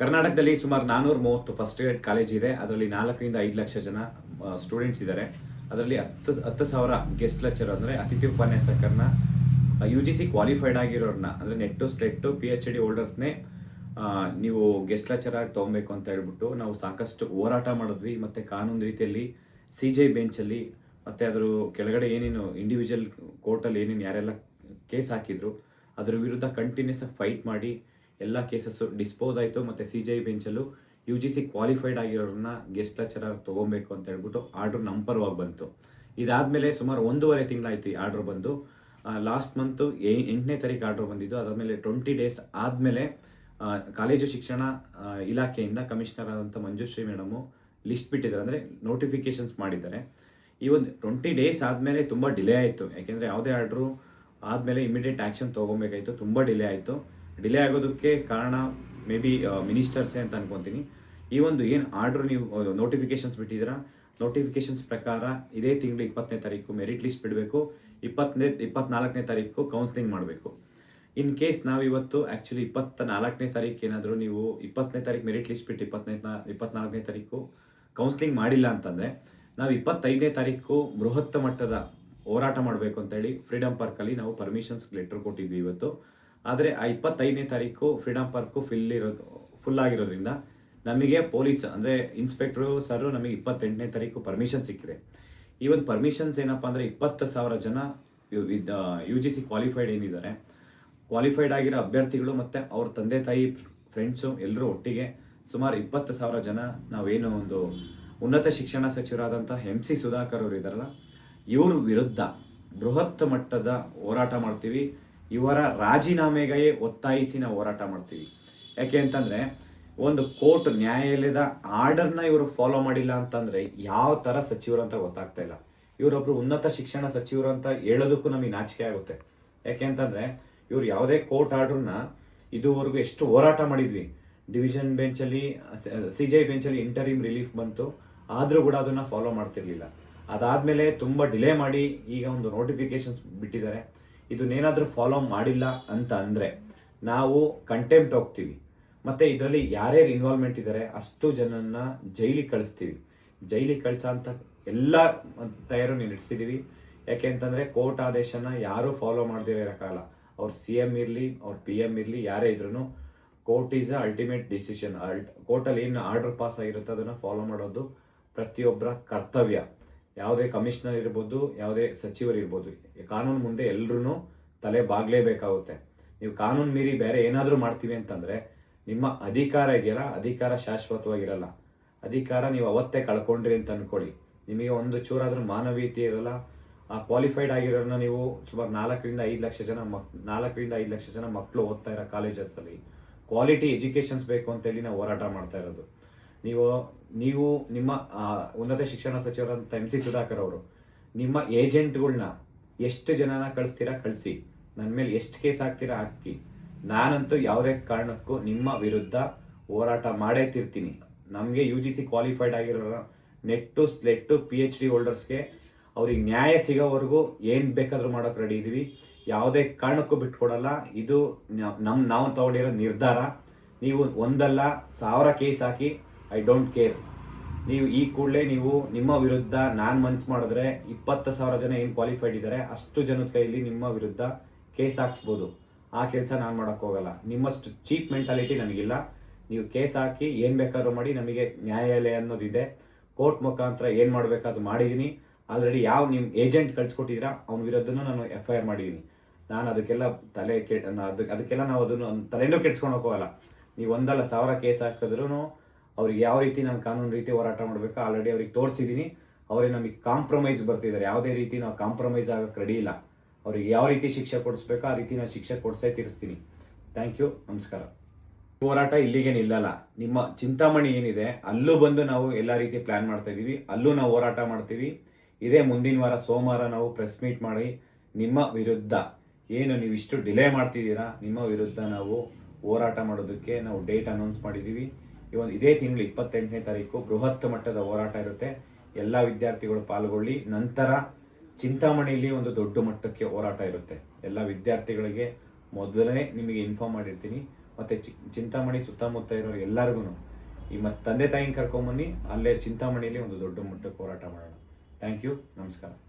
ಕರ್ನಾಟಕದಲ್ಲಿ ಸುಮಾರು ನಾನೂರ ಮೂವತ್ತು ಫಸ್ಟ್ ಏಡ್ ಕಾಲೇಜ್ ಇದೆ. ಅದರಲ್ಲಿ ನಾಲ್ಕರಿಂದ ಐದು ಲಕ್ಷ ಜನ ಸ್ಟೂಡೆಂಟ್ಸ್ ಇದ್ದಾರೆ ಅದರಲ್ಲಿ ಹತ್ತು ಹತ್ತು ಸಾವಿರ ಗೆಸ್ಟ್ ಲೆಕ್ಚರ್ ಅಂದರೆ ಅತಿಥಿ ಉಪನ್ಯಾಸಕರನ್ನ ಯು ಜಿ ಸಿ ಕ್ವಾಲಿಫೈಡ್ ಆಗಿರೋರನ್ನ ಅಂದರೆ NET SLET P H D ಹೋಲ್ಡರ್ಸ್ನೇ ನೀವು ಗೆಸ್ಟ್ ಲೆಕ್ಚರ್ ಆಗಿ ತೊಗೊಬೇಕು ಅಂತ ಹೇಳ್ಬಿಟ್ಟು ನಾವು ಸಾಕಷ್ಟು ಹೋರಾಟ ಮಾಡಿದ್ವಿ. ಮತ್ತು ಕಾನೂನು ರೀತಿಯಲ್ಲಿ ಸಿ ಜೆ ಬೆಂಚಲ್ಲಿ ಮತ್ತು ಅದರ ಕೆಳಗಡೆ ಏನೇನು ಇಂಡಿವಿಜುವಲ್ ಕೋರ್ಟಲ್ಲಿ ಏನೇನು ಯಾರೆಲ್ಲ ಕೇಸ್ ಹಾಕಿದ್ರು, ಅದ್ರ ವಿರುದ್ಧ ಕಂಟಿನ್ಯೂಸ್ ಆಗಿ ಫೈಟ್ ಮಾಡಿ ಎಲ್ಲ ಕೇಸಸ್ಸು ಡಿಸ್ಪೋಸ್ ಆಯಿತು, ಮತ್ತು ಸಿ ಜೆ ಐ ಬೆಂಚಲ್ಲೂ ಯು ಜಿ ಸಿ ಕ್ವಾಲಿಫೈಡ್ ಆಗಿರೋರನ್ನ ಗೆಸ್ಟ್ ಲೆಕ್ಚರರ್ ತೊಗೊಬೇಕು ಅಂತ ಹೇಳ್ಬಿಟ್ಟು ಆರ್ಡ್ರ್ ನಂಪರ್ವಾಗಿ ಪರವಾಗಿ ಬಂತು. ಇದಾದಮೇಲೆ ಸುಮಾರು ಒಂದೂವರೆ ತಿಂಗಳಾಯ್ತು ಈ ಆರ್ಡ್ರ್ ಬಂದು. ಲಾಸ್ಟ್ ಮಂತು ಎಂಟನೇ ತಾರೀಕು ಆರ್ಡ್ರ್ ಬಂದಿದ್ದು. ಅದಾದಮೇಲೆ ಟ್ವೆಂಟಿ ಡೇಸ್ ಆದಮೇಲೆ ಕಾಲೇಜು ಶಿಕ್ಷಣ ಇಲಾಖೆಯಿಂದ ಕಮಿಷನರ್ ಆದಂಥ ಮಂಜುಶ್ರೀ ಮೇಡಮು ಲಿಸ್ಟ್ ಬಿಟ್ಟಿದ್ದಾರೆ. ಅಂದರೆ ನೋಟಿಫಿಕೇಶನ್ಸ್ ಮಾಡಿದ್ದಾರೆ. ಈ ಒಂದು ಟ್ವೆಂಟಿ ಡೇಸ್ ಆದಮೇಲೆ ತುಂಬ ಡಿಲೇ ಆಯಿತು. ಯಾಕೆಂದರೆ ಯಾವುದೇ ಆರ್ಡ್ರು ಆದಮೇಲೆ ಇಮಿಡಿಯೇಟ್ ಆ್ಯಕ್ಷನ್ ತೊಗೊಬೇಕಾಯಿತು. ತುಂಬ ಡಿಲೇ ಆಯಿತು. ಡಿಲೇ ಆಗೋದಕ್ಕೆ ಕಾರಣ ಮೇ ಬಿ ಮಿನಿಸ್ಟರ್ಸೇ ಅಂತ ಅನ್ಕೊತೀನಿ. ಈ ಒಂದು ಏನು ಆರ್ಡ್ರ್ ನೀವು ನೋಟಿಫಿಕೇಶನ್ಸ್ ಬಿಟ್ಟಿದ್ದೀರಾ? ನೋಟಿಫಿಕೇಶನ್ಸ್ ಪ್ರಕಾರ ಇದೇ ತಿಂಗಳು ಇಪ್ಪತ್ತನೇ ತಾರೀಕು ಮೆರಿಟ್ ಲಿಸ್ಟ್ ಬಿಡಬೇಕು. ಇಪ್ಪತ್ತನೇ ಇಪ್ಪತ್ತ್ನಾಲ್ಕನೇ ತಾರೀಕು ಕೌನ್ಸಿಲಿಂಗ್ ಮಾಡಬೇಕು. ಇನ್ ಕೇಸ್ ನಾವಿವತ್ತು ಆ್ಯಕ್ಚುಲಿ ಇಪ್ಪತ್ತ ನಾಲ್ಕನೇ ತಾರೀಕು ಏನಾದರೂ ನೀವು ಇಪ್ಪತ್ತನೇ ತಾರೀಕು ಮೆರಿಟ್ ಲಿಸ್ಟ್ ಬಿಟ್ಟು ಇಪ್ಪತ್ತನೇ ಇಪ್ಪತ್ನಾಲ್ಕನೇ ತಾರೀಕು ಕೌನ್ಸಿಲಿಂಗ್ ಮಾಡಿಲ್ಲ ಅಂತಂದರೆ ನಾವು ಇಪ್ಪತ್ತೈದನೇ ತಾರೀಕು ಬೃಹತ್ ಮಟ್ಟದ ಹೋರಾಟ ಮಾಡಬೇಕು ಅಂತೇಳಿ ಫ್ರೀಡಮ್ ಪಾರ್ಕಲ್ಲಿ ನಾವು ಪರ್ಮಿಷನ್ಸ್ ಲೆಟ್ರ್ ಕೊಟ್ಟಿದ್ವಿ ಇವತ್ತು. ಆದರೆ ಆ ಇಪ್ಪತ್ತೈದನೇ ತಾರೀಕು ಫ್ರೀಡಮ್ ಪಾರ್ಕು ಫಿಲ್ ಇರೋದು ಫುಲ್ ಆಗಿರೋದ್ರಿಂದ ನಮಗೆ ಪೊಲೀಸ್ ಅಂದರೆ ಇನ್ಸ್ಪೆಕ್ಟ್ರು ಸರ್ ನಮಗೆ ಇಪ್ಪತ್ತೆಂಟನೇ ತಾರೀಕು ಪರ್ಮಿಷನ್ ಸಿಕ್ಕಿದೆ. ಈ ಒಂದು ಪರ್ಮಿಷನ್ಸ್ ಏನಪ್ಪ ಅಂದರೆ ಇಪ್ಪತ್ತು ಸಾವಿರ ಜನ ಯು ಜಿ ಸಿ ಕ್ವಾಲಿಫೈಡ್ ಏನಿದ್ದಾರೆ. ಕ್ವಾಲಿಫೈಡ್ ಆಗಿರೋ ಅಭ್ಯರ್ಥಿಗಳು ಮತ್ತು ಅವ್ರ ತಂದೆ ತಾಯಿ ಫ್ರೆಂಡ್ಸು ಎಲ್ಲರೂ ಒಟ್ಟಿಗೆ ಸುಮಾರು ಇಪ್ಪತ್ತು ಸಾವಿರ ಜನ ನಾವೇನು ಒಂದು ಉನ್ನತ ಶಿಕ್ಷಣ ಸಚಿವರಾದಂಥ ಎಂ ಸಿ ಸುಧಾಕರ್ ಅವರು ಇದ್ದಾರಲ್ಲ, ಇವ್ರ ವಿರುದ್ಧ ಬೃಹತ್ ಮಟ್ಟದ ಹೋರಾಟ ಮಾಡ್ತೀವಿ. ಇವರ ರಾಜೀನಾಮೆಗೆ ಒತ್ತಾಯಿಸಿ ನಾವು ಹೋರಾಟ ಮಾಡ್ತೀವಿ. ಯಾಕೆ ಅಂತಂದರೆ, ಒಂದು ಕೋರ್ಟ್ ನ್ಯಾಯಾಲಯದ ಆರ್ಡರ್ನ ಇವರು ಫಾಲೋ ಮಾಡಿಲ್ಲ ಅಂತಂದರೆ ಯಾವ ಥರ ಸಚಿವರು ಅಂತ ಗೊತ್ತಾಗ್ತಾ ಇಲ್ಲ. ಇವರೊಬ್ಬರು ಉನ್ನತ ಶಿಕ್ಷಣ ಸಚಿವರು ಅಂತ ಹೇಳೋದಕ್ಕೂ ನಮಗೆ ನಾಚಿಕೆ ಆಗುತ್ತೆ. ಯಾಕೆ ಅಂತಂದರೆ, ಇವ್ರು ಯಾವುದೇ ಕೋರ್ಟ್ ಆರ್ಡ್ರನ್ನ ಇದುವರೆಗೂ ಎಷ್ಟು ಹೋರಾಟ ಮಾಡಿದ್ವಿ. ಡಿವಿಷನ್ ಬೆಂಚಲ್ಲಿ, ಸಿ ಜೆ ಬೆಂಚಲ್ಲಿ ಇಂಟರಿಮ್ ರಿಲೀಫ್ ಬಂತು. ಆದರೂ ಕೂಡ ಅದನ್ನು ಫಾಲೋ ಮಾಡ್ತಿರ್ಲಿಲ್ಲ. ಅದಾದಮೇಲೆ ತುಂಬ ಡಿಲೇ ಮಾಡಿ ಈಗ ಒಂದು ನೋಟಿಫಿಕೇಶನ್ಸ್ ಬಿಟ್ಟಿದ್ದಾರೆ. ಇದನ್ನೇನಾದರೂ ಫಾಲೋ ಮಾಡಿಲ್ಲ ಅಂತ ಅಂದರೆ ನಾವು ಕಂಟೆಂಪ್ಟ್ ಹೋಗ್ತೀವಿ. ಮತ್ತು ಇದರಲ್ಲಿ ಯಾರ್ಯಾರು ಇನ್ವಾಲ್ವ್ಮೆಂಟ್ ಇದ್ದಾರೆ ಅಷ್ಟು ಜನನ್ನ ಜೈಲಿಗೆ ಕಳಿಸ್ತೀವಿ. ಜೈಲಿಗೆ ಕಳ್ಸೋ ಅಂತ ಎಲ್ಲ ತಯಾರು ನಡೆಸಿದ್ದೀವಿ ಯಾಕೆ ಅಂತಂದರೆ ಕೋರ್ಟ್ ಆದೇಶನ ಯಾರೂ ಫಾಲೋ ಮಾಡದಿರೋ ಇರೋಕ್ಕಾಗಲ್ಲ. ಅವ್ರು ಸಿ ಎಂ ಇರಲಿ, ಅವ್ರ ಪಿ ಎಂ ಇರಲಿ, ಯಾರೇ ಇದ್ರೂ court is a ultimate decision ಅಲ್ಟ್ ಕೋರ್ಟಲ್ಲಿ ಏನು ಆರ್ಡರ್ ಪಾಸ್ ಆಗಿರುತ್ತೆ ಅದನ್ನು ಫಾಲೋ ಮಾಡೋದು ಪ್ರತಿಯೊಬ್ಬರ ಕರ್ತವ್ಯ. ಯಾವುದೇ ಕಮಿಷನರ್ ಇರ್ಬೋದು, ಯಾವುದೇ ಸಚಿವರು ಇರ್ಬೋದು ಕಾನೂನು ಮುಂದೆ ಎಲ್ಲರೂ ತಲೆ ಬಾಗಲೇಬೇಕಾಗುತ್ತೆ. ನೀವು ಕಾನೂನು ಮೀರಿ ಬೇರೆ ಏನಾದರೂ ಮಾಡ್ತೀವಿ ಅಂತಂದರೆ, ನಿಮ್ಮ ಅಧಿಕಾರ ಇದೆಯಲ್ಲ, ಅಧಿಕಾರ ಶಾಶ್ವತವಾಗಿರಲ್ಲ. ಅಧಿಕಾರ ನೀವು ಅವತ್ತೇ ಕಳ್ಕೊಂಡ್ರಿ ಅಂತ ಅಂದ್ಕೊಳ್ಳಿ ನಿಮಗೆ ಒಂದು ಚೂರಾದರೂ ಮಾನವೀಯತೆ ಇರಲ್ಲ, ಆ ಕ್ವಾಲಿಫೈಡ್ ಆಗಿರೋರನ್ನ ನೀವು ಸುಮಾರು ನಾಲ್ಕರಿಂದ ಐದು ಲಕ್ಷ ಜನ ಮಕ್, ನಾಲ್ಕರಿಂದ ಐದು ಲಕ್ಷ ಜನ ಮಕ್ಕಳು ಓದ್ತಾ ಇರೋ ಕಾಲೇಜಸ್ಸಲ್ಲಿ ಕ್ವಾಲಿಟಿ ಎಜುಕೇಷನ್ಸ್ ಬೇಕು ಅಂತೇಳಿ ನಾವು ಹೋರಾಟ ಮಾಡ್ತಾ ಇರೋದು. ನೀವು ನೀವು ನಿಮ್ಮ ಉನ್ನತ ಶಿಕ್ಷಣ ಸಚಿವರಂತ ಎಂ ಸಿ ಸುಧಾಕರ್ ಅವರು, ನಿಮ್ಮ ಏಜೆಂಟ್ಗಳನ್ನ ಎಷ್ಟು ಜನನ ಕಳಿಸ್ತೀರಾ ಕಳಿಸಿ. ನನ್ನ ಮೇಲೆ ಎಷ್ಟು ಕೇಸ್ ಹಾಕ್ತೀರಾ ಹಾಕಿ. ನಾನಂತೂ ಯಾವುದೇ ಕಾರಣಕ್ಕೂ ನಿಮ್ಮ ವಿರುದ್ಧ ಹೋರಾಟ ಮಾಡೇ ತಿರ್ತೀನಿ. ನಮಗೆ ಯು ಜಿ ಸಿ ಕ್ವಾಲಿಫೈಡ್ ಆಗಿರೋ NET, SLET P H D ಹೋಲ್ಡರ್ಸ್ಗೆ ಅವ್ರಿಗೆ ನ್ಯಾಯ ಸಿಗೋವರೆಗೂ ಏನು ಬೇಕಾದರೂ ಮಾಡೋಕೆ ರೆಡಿ ಇದ್ದೀವಿ ಯಾವುದೇ ಕಾರಣಕ್ಕೂ ಬಿಟ್ಕೊಡಲ್ಲ. ಇದು ನಮ್ಮ ನಾವು ತಗೊಂಡಿರೋ ನಿರ್ಧಾರ. ನೀವು ಒಂದಲ್ಲ, ಸಾವಿರ ಕೇಸ್ ಹಾಕಿ ಐ ಡೋಂಟ್ ಕೇರ್ ನೀವು ಈ ಕೂಡಲೇ ನೀವು ನಿಮ್ಮ ವಿರುದ್ಧ ನಾನು ಮನ್ಸು ಮಾಡಿದ್ರೆ ಇಪ್ಪತ್ತು ಸಾವಿರ ಜನ ಏನು ಕ್ವಾಲಿಫೈಡ್ ಇದ್ದಾರೆ ಅಷ್ಟು ಜನದ ಕೈಲಿ ನಿಮ್ಮ ವಿರುದ್ಧ ಕೇಸ್ ಹಾಕ್ಸ್ಬೋದು. ಆ ಕೆಲಸ ನಾನು ಮಾಡೋಕ್ಕೋಗಲ್ಲ ನಿಮ್ಮಷ್ಟು ಚೀಪ್ ಮೆಂಟಾಲಿಟಿ ನನಗಿಲ್ಲ. ನೀವು ಕೇಸ್ ಹಾಕಿ ಏನು ಬೇಕಾದ್ರೂ ಮಾಡಿ ನಮಗೆ ನ್ಯಾಯಾಲಯ ಅನ್ನೋದಿದೆ. ಕೋರ್ಟ್ ಮುಖಾಂತರ ಏನು ಮಾಡಬೇಕಾದ್ರು ಮಾಡಿದ್ದೀನಿ ಆಲ್ರೆಡಿ ಯಾವ ನಿಮ್ಮ ಏಜೆಂಟ್ ಕಳಿಸ್ಕೊಟ್ಟಿದ್ದೀರಾ ಅವ್ನ ವಿರುದ್ಧನೂ ನಾನು ಎಫ್ ಐ ಆರ್ ಮಾಡಿದ್ದೀನಿ ನಾನು ಅದಕ್ಕೆಲ್ಲ ತಲೆ ಕೆ ಅದಕ್ಕೆ ಅದಕ್ಕೆಲ್ಲ ನಾವು ಅದನ್ನು ತಲೆನೂ ಕೆಡ್ಸ್ಕೊಂಡು ಹೋಗೋಲ್ಲ. ನೀವು ಒಂದಲ್ಲ ಸಾವಿರ ಕೇಸ್ ಹಾಕಿದ್ರೂ ಅವ್ರಿಗೆ ಯಾವ ರೀತಿ ನಾನು ಕಾನೂನು ರೀತಿ ಹೋರಾಟ ಮಾಡಬೇಕು ಆಲ್ರೆಡಿ ಅವ್ರಿಗೆ ತೋರಿಸಿದ್ದೀನಿ ಅವ್ರಿಗೆ ನಮಗೆ ಕಾಂಪ್ರಮೈಸ್ ಬರ್ತಿದ್ದಾರೆ ಯಾವುದೇ ರೀತಿ ನಾವು ಕಾಂಪ್ರಮೈಸ್ ಆಗೋಕ್ಕೆ ರೆಡಿ ಇಲ್ಲ. ಅವ್ರಿಗೆ ಯಾವ ರೀತಿ ಶಿಕ್ಷೆ ಕೊಡಿಸ್ಬೇಕು ಆ ರೀತಿ ನಾನು ಶಿಕ್ಷೆ ಕೊಡಿಸೇ ತೀರಿಸ್ತೀನಿ. ಥ್ಯಾಂಕ್ ಯು ನಮಸ್ಕಾರ. ಹೋರಾಟ ಇಲ್ಲಿಗೆ ನಿಲ್ಲಲ್ಲ ನಿಮ್ಮ ಚಿಂತಾಮಣಿ ಏನಿದೆ, ಅಲ್ಲೂ ಬಂದು ನಾವು ಎಲ್ಲ ರೀತಿ ಪ್ಲ್ಯಾನ್ ಮಾಡ್ತಾ ಇದ್ದೀವಿ ಅಲ್ಲೂ ನಾವು ಹೋರಾಟ ಮಾಡ್ತೀವಿ. ಇದೇ ಮುಂದಿನ ವಾರ ಸೋಮವಾರ ನಾವು ಪ್ರೆಸ್ ಮೀಟ್ ಮಾಡಿ ನಿಮ್ಮ ವಿರುದ್ಧ ಏನು ನೀವು ಇಷ್ಟು ಡಿಲೇ ಮಾಡ್ತಿದ್ದೀರಾ? ನಿಮ್ಮ ವಿರುದ್ಧ ನಾವು ಹೋರಾಟ ಮಾಡೋದಕ್ಕೆ ನಾವು ಡೇಟ್ ಅನೌನ್ಸ್ ಮಾಡಿದ್ದೀವಿ ಒಂದು ಇದೇ ತಿಂಗಳು ಇಪ್ಪತ್ತೆಂಟನೇ ತಾರೀಕು ಬೃಹತ್ ಮಟ್ಟದ ಹೋರಾಟ ಇರುತ್ತೆ. ಎಲ್ಲ ವಿದ್ಯಾರ್ಥಿಗಳು ಪಾಲ್ಗೊಳ್ಳಿ. ನಂತರ ಚಿಂತಾಮಣಿಯಲ್ಲಿ ಒಂದು ದೊಡ್ಡ ಮಟ್ಟಕ್ಕೆ ಹೋರಾಟ ಇರುತ್ತೆ. ಎಲ್ಲ ವಿದ್ಯಾರ್ಥಿಗಳಿಗೆ ಮೊದಲನೇ ನಿಮಗೆ ಇನ್ಫಾರ್ಮ್ ಮಾಡಿರ್ತೀನಿ. ಮತ್ತು ಚಿ, ಚಿಂತಾಮಣಿ ಸುತ್ತಮುತ್ತ ಇರೋ ಎಲ್ಲರಿಗೂ ಈ ಮತ್ತು ತಂದೆ ತಾಯಿನ ಕರ್ಕೊಂಬನ್ನಿ, ಅಲ್ಲೇ ಚಿಂತಾಮಣಿಯಲ್ಲಿ ಒಂದು ದೊಡ್ಡ ಮಟ್ಟಕ್ಕೆ ಹೋರಾಟ ಮಾಡೋಣ. ಥ್ಯಾಂಕ್ ಯು ನಮಸ್ಕಾರ.